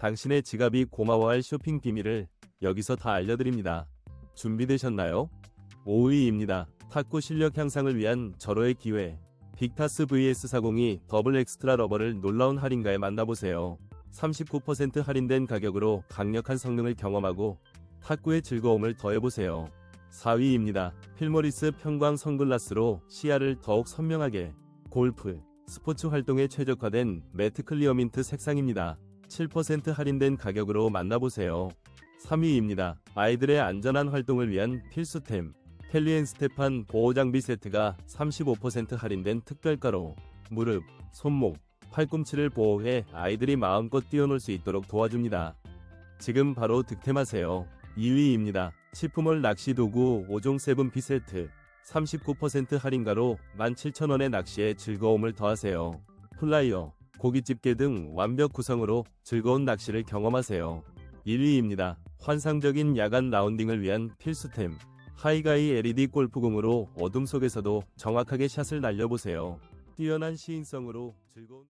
당신의 지갑이 고마워할 쇼핑 비밀을 여기서 다 알려드립니다. 준비되셨나요? 5위입니다. 탁구 실력 향상을 위한 절호의 기회. 빅타스 VS40이 더블 엑스트라 러버를 놀라운 할인가에 만나보세요. 39% 할인된 가격으로 강력한 성능을 경험하고 탁구의 즐거움을 더해보세요. 4위입니다. 필모리스 편광 선글라스로 시야를 더욱 선명하게 골프, 스포츠 활동에 최적화된 매트 클리어 민트 색상입니다. 7% 할인된 가격으로 만나보세요. 3위입니다. 아이들의 안전한 활동을 위한 필수템 켈리앤 스테판 보호장비 세트가 35% 할인된 특별가로 무릎, 손목, 팔꿈치를 보호해 아이들이 마음껏 뛰어놀 수 있도록 도와줍니다. 지금 바로 득템하세요. 2위입니다. 치프몰 낚시 도구 5종 세븐 피 세트 39% 할인가로 17,000원의 낚시에 즐거움을 더하세요. 플라이어, 고깃집게 등 완벽 구성으로 즐거운 낚시를 경험하세요. 1위입니다. 환상적인 야간 라운딩을 위한 필수템 하이가이 LED 골프공으로 어둠 속에서도 정확하게 샷을 날려보세요. 뛰어난 시인성으로 즐거운